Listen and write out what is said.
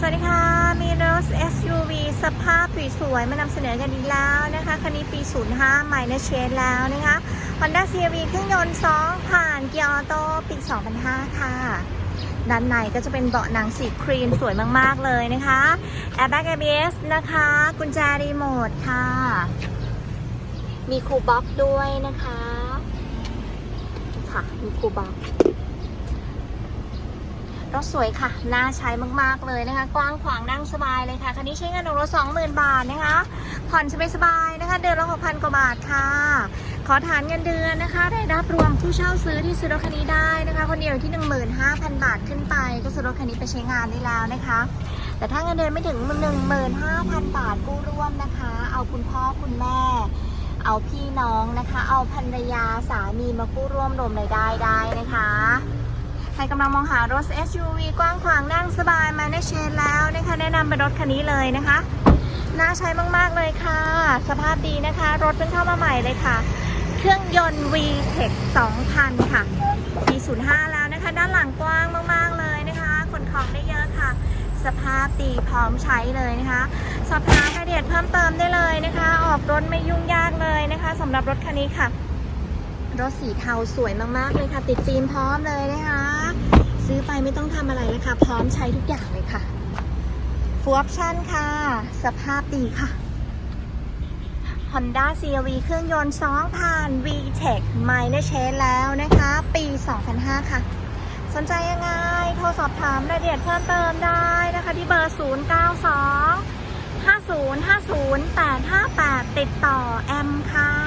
สวัสดีค่ะ มีรถ SUV สภาพสวยๆมานำเสนอกันอีกแล้วนะคะ คันนี้ปี 05 Minor Change แล้วนะคะ Honda CRV เครื่องยนต์ 2 ผ่านเกียร์ออโต้ปี 2005 ค่ะ ด้านในก็จะเป็นเบาะหนังสีครีมสวยมาก ๆ เลยนะคะ Airbag ABS นะคะ กุญแจรีโมทค่ะ มีคูลบ็อกด้วยนะคะ ค่ะ มีคูลบ็อก รถสวยค่ะ น่าใช้มากๆเลยนะคะ กว้างขวางนั่งสบายเลยค่ะ คันนี้ใช้เงินรถสองหมื่นบาทนะคะ ผ่อนสบายๆนะคะ เดือนละหกพันกว่าบาทค่ะ ขอฐานเงินเดือนนะคะ ได้รับรวมผู้เช่าซื้อที่ซื้อรถคันนี้ได้นะคะ คนเดียวที่ 15,000 บาทขึ้นไป ก็ซื้อรถคันนี้ไปใช้งานได้แล้วนะคะ แต่ถ้าเงินเดือนไม่ถึง 15,000 บาทกู้ร่วมนะคะ เอาคุณพ่อคุณแม่เอาพี่น้องนะคะ เอาภรรยาสามีมากู้ร่วมรวมรายได้ได้นะคะ ใครกำลังมองหารถ SUV กว้างขวางนั่งสบายมาในเชนแล้วนะคะ แนะนำเป็นรถคันนี้เลยนะคะ น่าใช้มาก ๆ เลยค่ะ สภาพดีนะคะ รถเพิ่งเข้ามาใหม่เลยค่ะ เครื่องยนต์ VTEC 2000 ค่ะปี05 แล้วนะคะ ด้านหลังกว้างมาก ๆ เลยนะคะขนของได้เยอะค่ะ สภาพดีพร้อมใช้เลยนะคะ สอบถามรายละเอียดเพิ่มเติมได้เลยนะคะ ออกรถไม่ยุ่งยากเลยนะคะสำหรับรถคันนี้ค่ะ รถสีเทาสวยมาก ๆ เลยค่ะ ติดฟิล์มพร้อมเลยนะคะ ซื้อไปไม่ต้องทำอะไรเลยค่ะ พร้อมใช้ทุกอย่างเลยค่ะฟูออปชั่นค่ะ สภาพดีค่ะ Honda CRV เครื่องยนต์2ผ่าน VTEC Minor Change แล้วนะคะ ปี 2005 ค่ะ สนใจยังไง โทรสอบถามรายละเอียดเพิ่มเติมได้นะคะ ที่เบอร์ 092 5050 858 ติดต่อแอมค่ะ